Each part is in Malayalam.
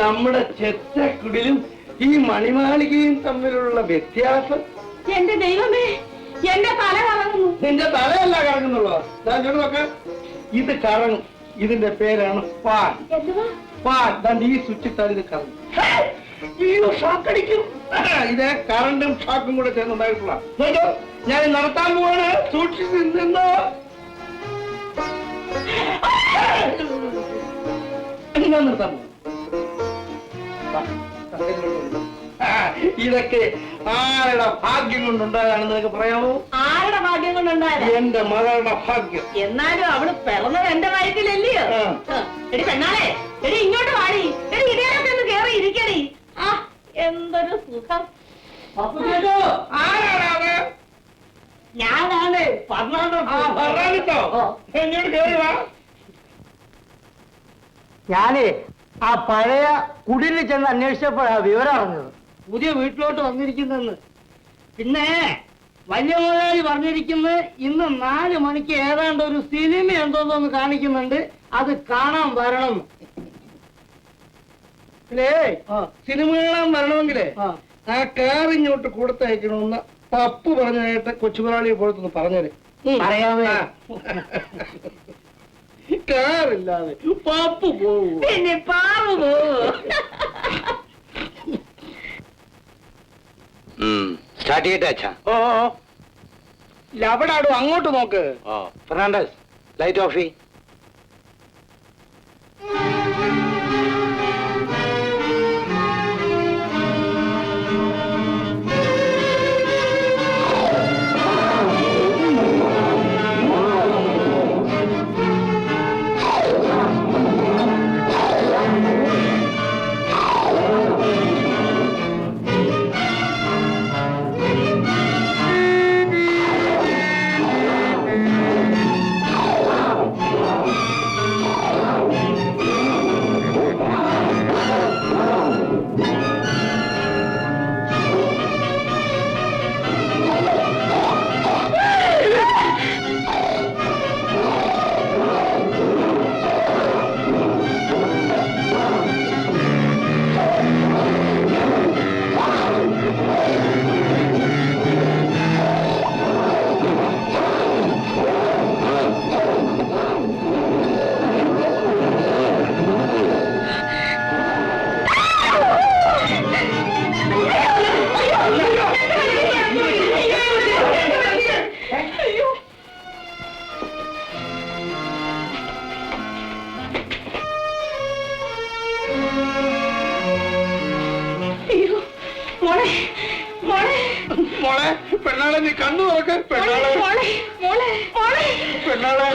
നമ്മുടെ ചെറ്റക്കുടിലും ഈ മണിമാളികയും തമ്മിലുള്ള വ്യത്യാസം. എന്റെ ദൈവമേ എന്റെ തല കറങ്ങുന്നു. നിന്റെ തലയല്ല കറങ്ങുന്നുള്ളൂ? നോക്ക്. ഇത് കറങ്ങും. ഇതിന്റെ പേരാണ് പാൻ. പാൽ പാൻ. ദാണ്ട് ഈ സ്വിച്ച് ഇട്ടാൽ ഇത് കറങ്ങും. അയ്യോ ഷോക്കടിക്കും ഇത് കറണ്ടും ഷോക്കും കൂടെ ചേർന്നുണ്ടായിട്ടുള്ള ഞാൻ നടത്താൻ പോവാണ്. സൂക്ഷിച്ച് നിന്നോ. ഞാൻ നിർത്താൻ പോകും ഇതൊക്കെ ആരുടെ ഭാഗ്യം കൊണ്ടുണ്ടായതാണെന്ന് നിനക്ക് പറയാമോ? ആരുടെ ഭാഗ്യം കൊണ്ടുണ്ടായത്? എന്റെ മകളുടെ ഭാഗ്യം. എന്നാലും അവൾ പിറന്നത് എന്റെ വയറ്റിലല്ലയോ? എടി പെണ്ണാളെ എടി ഇങ്ങോട്ട് വാടി. എടി ഇടയിലൊക്കെ ഒന്ന് കേറി ഇരിക്കടി. ആ എന്തൊരു സുഖം. ആരാണ് ഞാനാണ് ആ ഫെറാനിട്ടോ എന്നോട് കേറി വാ. ഞാനേ ആ പഴയ കുടിലിൽ ചെന്ന് അന്വേഷിച്ചപ്പോഴാ വിവരം അറിഞ്ഞത്. പുതിയ വീട്ടിലോട്ട് വന്നിരിക്കുന്നെന്ന്. പിന്നെ വലിയ മുതലാളി പറഞ്ഞിരിക്കുന്നത് ഇന്ന് നാല് മണിക്ക് ഏതാണ്ട് ഒരു സിനിമ എന്തോന്നൊന്ന് കാണിക്കുന്നുണ്ട്. അത് കാണാൻ വരണം സിനിമ കാണാൻ വരണമെങ്കിലേ ആ. കേറിഞ്ഞോട്ട് കാർ ഇങ്ങോട്ട് കൊടുത്തയക്കണമെന്ന് പപ്പു പറഞ്ഞതായിട്ട് കൊച്ചുമുറാളിയെ പോലത്തൊന്ന് പറഞ്ഞത് പറയാമേ കാറില്ലാതെ പപ്പു പോവൂ? പിന്നെ പാവു പോവോ? സ്റ്റാർട്ട് ചെയ്യട്ടെ അച്ഛാ. ഓ ലവടാടു അങ്ങോട്ട് നോക്ക്. ഫെർണാണ്ടസ് ലൈറ്റ് ഓഫ് ചെയ് പെണ്ണാളെ നീ കണ്ണു നോക്ക് പെണ്ണാളെ. പെണ്ണാളെ.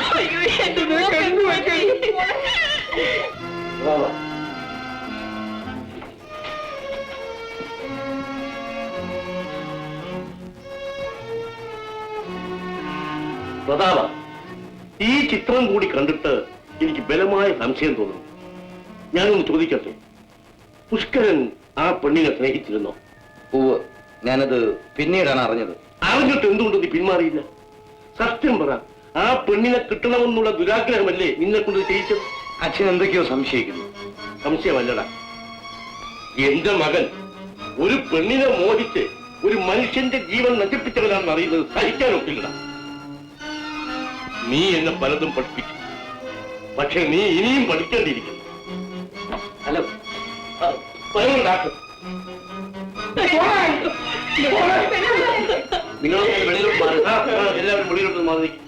കണ്ണു വെക്ക്. പ്രതാപ ഈ ചിത്രം കൂടി കണ്ടിട്ട് എനിക്ക് ബലമായ സംശയം തോന്നുന്നു. ഞാനൊന്ന് ചോദിക്കട്ടെ? പുഷ്കരൻ ആ പെണ്ണിനെ സ്നേഹിച്ചിരുന്നോ? പൂവ് ഞാനത് പിന്നീടാണ് അറിഞ്ഞത്. അറിഞ്ഞിട്ട് എന്തുകൊണ്ട് നീ പിന്മാറിയില്ല സത്യം പറ ആ പെണ്ണിനെ കിട്ടണമെന്നുള്ള ദുരാഗ്രഹമല്ലേ നിന്നെ കൊണ്ട് ചെയ്യിച്ചത് അച്ഛൻ എന്തൊക്കെയോ സംശയിക്കുന്നു സംശയമല്ലടാ എന്റെ മകൻ ഒരു പെണ്ണിനെ മോഹിച്ച് ഒരു മനുഷ്യന്റെ ജീവൻ നശിപ്പിച്ചവനാണെന്ന് അറിയുന്നത് സഹിക്കാനൊക്കില്ല നീ എന്നെ പലതും പഠിപ്പിച്ചു പക്ഷെ നീ ഇനിയും പഠിക്കേണ്ടിയിരിക്കുന്നു ഹലോ വരൂ ഡാക്ടർ നിങ്ങളൊക്കെ വെളിയിലോട്ട് മാറി. എല്ലാവരും വെളിയിലോട്ട് മാറി നിൽക്ക്.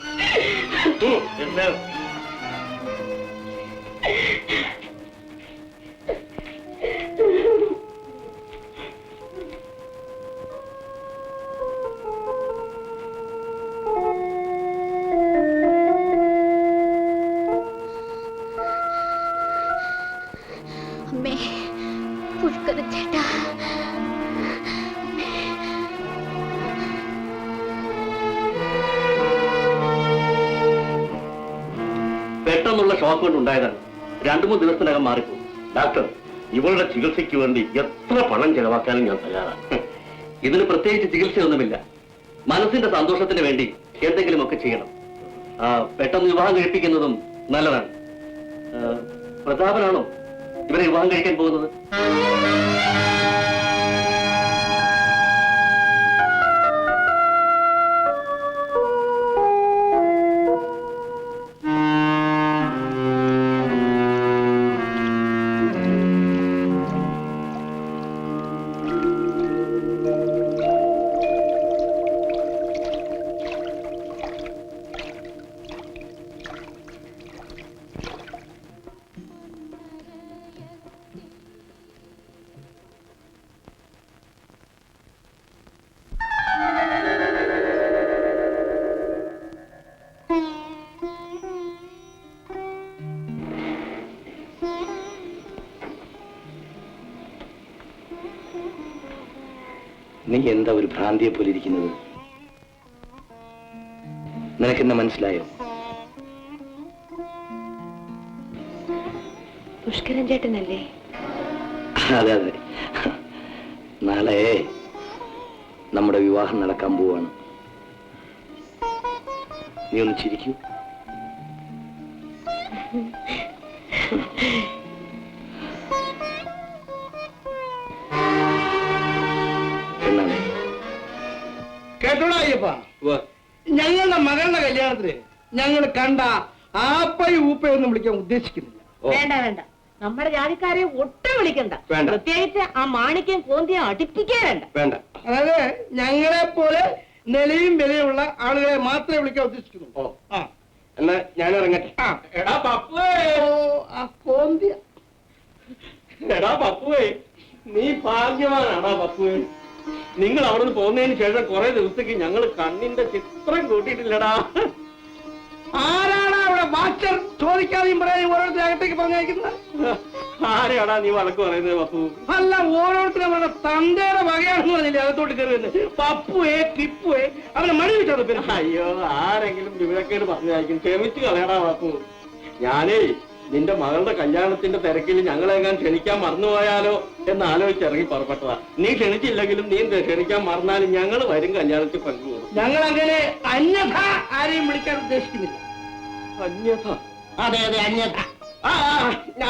പെട്ടെന്നുള്ള ഷോക്ക് കൊണ്ട് ഉണ്ടായതാണ്. രണ്ടു മൂന്ന് ദിവസത്തിനകം മാറിപ്പോകും ഡാക്ടർ ഇവളുടെ ചികിത്സയ്ക്ക് വേണ്ടി എത്ര പണം ചെലവാക്കാനും ഞാൻ തയ്യാറാണ്. ഇതിന് പ്രത്യേകിച്ച് ചികിത്സയൊന്നുമില്ല. മനസ്സിന്റെ സന്തോഷത്തിന് വേണ്ടി എന്തെങ്കിലുമൊക്കെ ചെയ്യണം. പെട്ടെന്ന് വിവാഹം കഴിപ്പിക്കുന്നതും നല്ലതാണ്. പ്രതാപനാണോ ഇവരെ വിവാഹം കഴിക്കാൻ പോകുന്നത്? എന്താ ഒരു ഭ്രാന്തിയെ പോലെ ഇരിക്കുന്നത്? നിനക്കെന്നെ മനസ്സിലായോ? പുഷ്കരൻ ചേട്ടനല്ലേ? അതെ അതെ. നാളെ നമ്മുടെ വിവാഹം നടക്കാൻ പോവാണ്. നീ ഒന്ന് ചിരിക്കൂ. കേട്ടോടാ ഞങ്ങളുടെ മകളുടെ കല്യാണത്തിന് ഞങ്ങൾ കണ്ട ആപ്പയും ഊപ്പയൊന്നും വിളിക്കാൻ ഉദ്ദേശിക്കുന്നില്ല. വേണ്ട വേണ്ട. നമ്മുടെ ജാതിക്കാരെ ഒട്ടും വിളിക്കണ്ട. പ്രത്യേകിച്ച് ആ മാണിക്യം കോന്തിയെ അടുപ്പിക്കേ വേണ്ട. വേണ്ട. അതായത് ഞങ്ങളെ പോലെ നിലയും വിലയുള്ള ആളുകളെ മാത്രമേ വിളിക്കാൻ ഉദ്ദേശിക്കുന്നു ഓ. ആ. എന്നാ ഞാൻ ഇറങ്ങട്ടെ. ആ. എടാ പപ്പുവേ. ആ കോന്തിയ. എടാ പപ്പുവേ. നീ ഭാഗ്യവാനാണാ പപ്പുവേ? നിങ്ങൾ അവിടെ നിന്ന് പോകുന്നതിന് ശേഷം കുറെ ദിവസത്തേക്ക് ഞങ്ങൾ കണ്ണിന്റെ ചിത്രം കൂട്ടിയിട്ടില്ലടാ. ആരാണ് അവിടെ മാസ്റ്റർ ചോദിക്കാതെയും പറയാതെയും ഓരോരുത്തർ അകത്തേക്ക് പറഞ്ഞയക്കുന്നത്? ആരെയാടാ നീ വഴക്ക് പറയുന്നത് പപ്പു? അല്ല ഓരോരുത്തരും അവരുടെ തന്തയുടെ വകയാണെന്ന് പറഞ്ഞില്ലേ അകത്തോട്ട് കയറുന്നത് പപ്പുവേ കിപ്പുവേ അവനെ മണി വിട്ടത് പിന്നെ അയ്യോ ആരെങ്കിലും വിവരക്കേട് പറഞ്ഞായിരിക്കും ക്ഷമിച്ചു കളയടാ പപ്പു. ഞാനേ നിന്റെ മകളുടെ കല്യാണത്തിന്റെ തിരക്കിൽ ഞങ്ങളെങ്ങാൻ ക്ഷണിക്കാൻ മറന്നുപോയാലോ എന്ന് ആലോചിച്ചിറങ്ങി പുറപ്പെട്ടതാ. നീ ക്ഷണിച്ചില്ലെങ്കിലും നീ ക്ഷണിക്കാൻ മറന്നാലും ഞങ്ങൾ വരും കല്യാണത്തിൽ പങ്കുകൂടും. ഞങ്ങൾ അങ്ങനെ അന്യഥ ആരെയും വിളിക്കാൻ ഉദ്ദേശിക്കുന്നില്ല. അന്യഥ? അതെ അതെ അന്യഥ.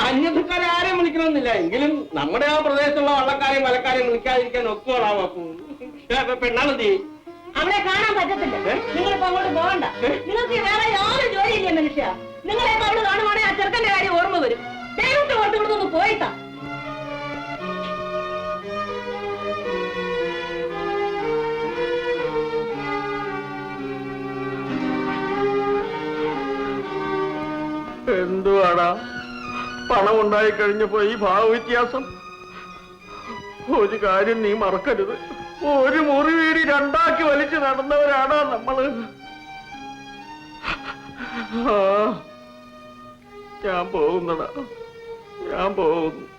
അന്യഥക്കാരെ ആരെയും വിളിക്കണമെന്നില്ല. എങ്കിലും നമ്മുടെ ആ പ്രദേശത്തുള്ള വള്ളക്കാരെയും വലക്കാരെയും വിളിക്കാതിരിക്കാൻ ഒക്കെ പപ്പു പെണ്ണാളെന്തി അവിടെ കാണാൻ പറ്റത്തില്ല. നിങ്ങൾ നിങ്ങളിപ്പോ അങ്ങോട്ട് പോകണ്ട. നിങ്ങൾക്ക് വേറെ യാതൊരു ജോലിയില്ലേ മനുഷ്യ. നിങ്ങളെയൊക്കെ അവിടെ കാണുവാണെങ്കിൽ ആ ചെറുക്കന്റെ കാര്യം ഓർമ്മ വരും. ദൈവത്തെ ഓർത്ത് ഇവിടെ നിന്ന് പോയിട്ടാ എന്തുവാടാ? പണം ഉണ്ടായി കഴിഞ്ഞപ്പോ ഈ ഭാവവ്യത്യാസം? ഒരു കാര്യം നീ മറക്കരുത്. ഒരു മുറി വീടി രണ്ടാക്കി വലിച്ചു നടന്നവരാണ് നമ്മൾ? ഞാൻ പോകുന്നടാ. ഞാൻ പോകുന്നു.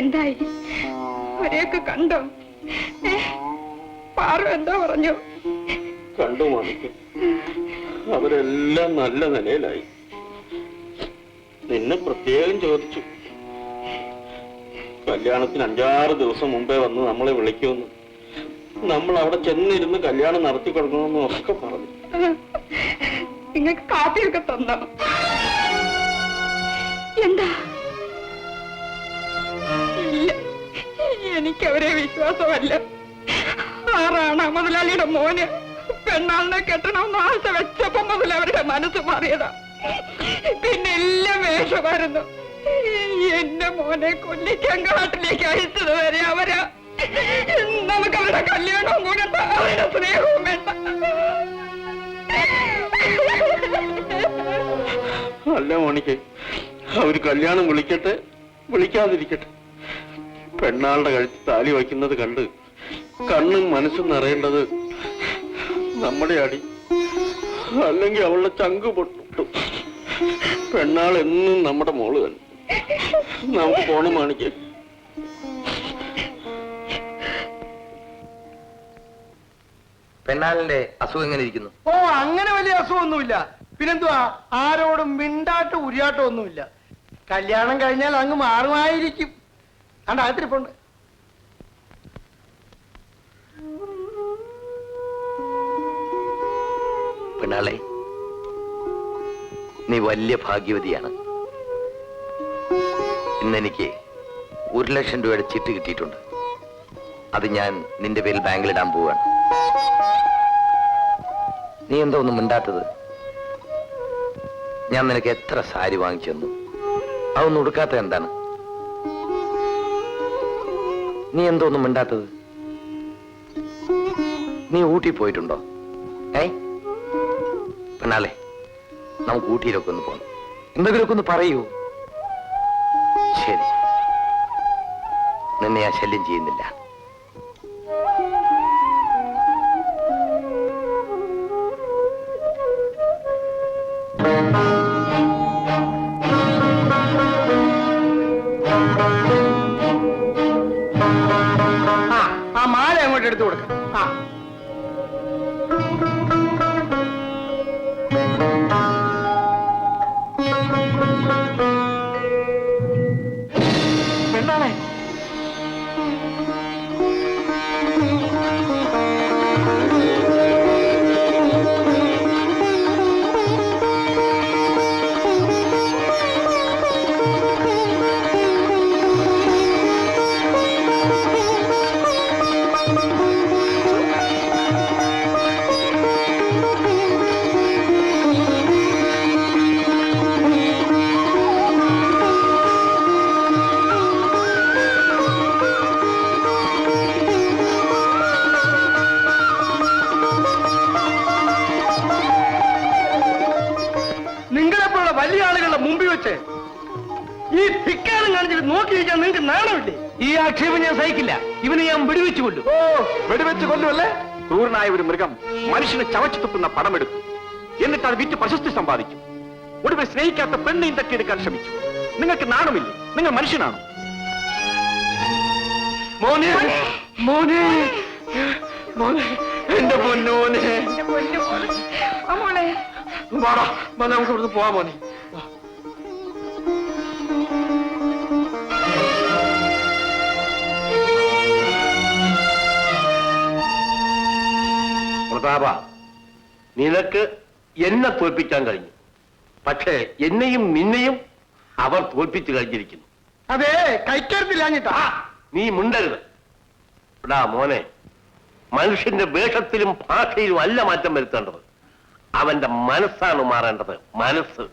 എന്തായി? അവരെയൊക്കെ കണ്ടോ? പാറു എന്താ പറഞ്ഞു. കണ്ടു മാണിക്ക്. അവരെല്ലാം നല്ല നിലയിലായി. നിന്നെ പ്രത്യേകം ചോദിച്ചു. കല്യാണത്തിന് അഞ്ചാറ് ദിവസം മുമ്പേ വന്ന് നമ്മളെ വിളിക്കുമെന്ന്. നമ്മൾ അവിടെ ചെന്നിരുന്ന് കല്യാണം നടത്തി കൊടുക്കണമെന്ന് ഒക്കെ പറഞ്ഞു. നിങ്ങൾക്ക് കാപ്പിയൊക്കെ തന്നോ? എന്താ? എനിക്ക് അവരെ വിശ്വാസമല്ല. ആറാണ് മുതലാളിയുടെ മോന്. പെണ്ണാളിനെ കെട്ടണമെന്ന് ആശ വെച്ചപ്പോ മുതൽ അവരുടെ മനസ്സ് മാറിയതാ. പിന്നെ എല്ലാം വേഷമായിരുന്നു. എന്റെ മോനെ കൊല്ലിക്കാൻ കാട്ടിലേക്ക് അയച്ചത് വരെ അവരാ. നമുക്ക് അവരുടെ കല്യാണവും കൂടെ അവരുടെ സ്നേഹവും വേണ്ട. അല്ല മോണിക്ക് അവർ കല്യാണം വിളിക്കട്ടെ? വിളിക്കാതിരിക്കട്ടെ? പെണ്ണാളുടെ കഴുത്ത് താലി വയ്ക്കുന്നത് കണ്ട് കണ്ണും മനസ്സും നിറയേണ്ടത് നമ്മുടെ അടി അല്ലെങ്കിൽ അവളുടെ ചങ്ക് പൊട്ടും. പെണ്ണാൾ എന്നും നമ്മുടെ മോൾ തന്നെ. നമുക്ക് പോണം മാണിക്ക് പെണ്ണാളിന്റെ അസുഖം എങ്ങനെ ഇരിക്കുന്നു? ഓ അങ്ങനെ വലിയ അസുഖമൊന്നുമില്ല. പിന്നെന്തുവാ? ആരോടും മിണ്ടാട്ടോ ഉരിയാട്ടോ ഒന്നുമില്ല. കല്യാണം കഴിഞ്ഞാൽ അങ്ങ് മാറുമായിരിക്കും. അണ്ട അകത്തിരിപ്പുണ്ട് പെണ്ണാളെ നീ വലിയ ഭാഗ്യവതിയാണ്. ഇന്നെനിക്ക് ഒരു ലക്ഷം രൂപയുടെ ചിട്ട് കിട്ടിയിട്ടുണ്ട്. അത് ഞാൻ നിന്റെ പേരിൽ ബാങ്കിലിടാൻ പോവാണ് നീ എന്താ ഒന്നും മിണ്ടാത്തത്. ഞാൻ നിനക്ക് എത്ര സാരി വാങ്ങിച്ചു തന്നു? അതൊന്നും ഉടുക്കാത്ത എന്താണ്? നീ എന്തോ ഒന്നും മിണ്ടാത്തത്? നീ ഊട്ടി പോയിട്ടുണ്ടോ? ഏ പെണ്ണാളെ നമുക്ക് ഊട്ടിയിലൊക്കെ ഒന്ന് പോകണം എന്തെങ്കിലുമൊക്കെ ഒന്ന് പറയൂ. ശരി. നിന്നെ ഞാൻ ശല്യം ചെയ്യുന്നില്ല. എടുത്തു കൊടുക്കാം. ആ. മുമ്പിൽ ഈ ധിക്കാരം കാണിച്ചിട്ട് നോക്കിയിരിക്കാൻ നിങ്ങൾക്ക് നാണമില്ലേ? ഈ ആക്ഷേപം ഞാൻ സഹിക്കില്ല. ഇവനെ ഞാൻ വെടിവെച്ചു കൊണ്ടു ഓ വെടിവെച്ച് കൊല്ലുമല്ലേ ക്രൂരനായ ഒരു മൃഗം മനുഷ്യനെ ചവച്ചു തുപ്പുന്ന പടമെടുത്തു എന്നിട്ട് അത് വിറ്റ് പ്രശസ്തി സമ്പാദിക്കും. ഒടുവിൽ സ്നേഹിക്കാത്ത പെണ്ണിയും തട്ടിയെടുക്കാൻ ശ്രമിച്ചു നിങ്ങൾക്ക് നാണമില്ല? നിങ്ങൾ മനുഷ്യനാണ്? മോനെ മോനെ. മോനെ എന്റെ പൊന്നോനെ വാടാ വാ, നമുക്ക് ഇവിടുന്ന് പോവാ മോനെ. പ്രതാപ നിനക്ക് എന്നെ തോൽപ്പിക്കാൻ കഴിഞ്ഞു. പക്ഷേ എന്നെയും നിന്നെയും അവർ തോൽപ്പിച്ചു കഴിഞ്ഞിരിക്കുന്നു. അതെ കഴിക്കരുതില്ല ആ, നീ മുണ്ടരുത്. എടാ മോനെ മനുഷ്യന്റെ വേഷത്തിലും ഭാഷയിലും അല്ല മാറ്റം വരുത്തേണ്ടത്. അവന്റെ മനസ്സാണ് മാറേണ്ടത്. മനസ്സ്.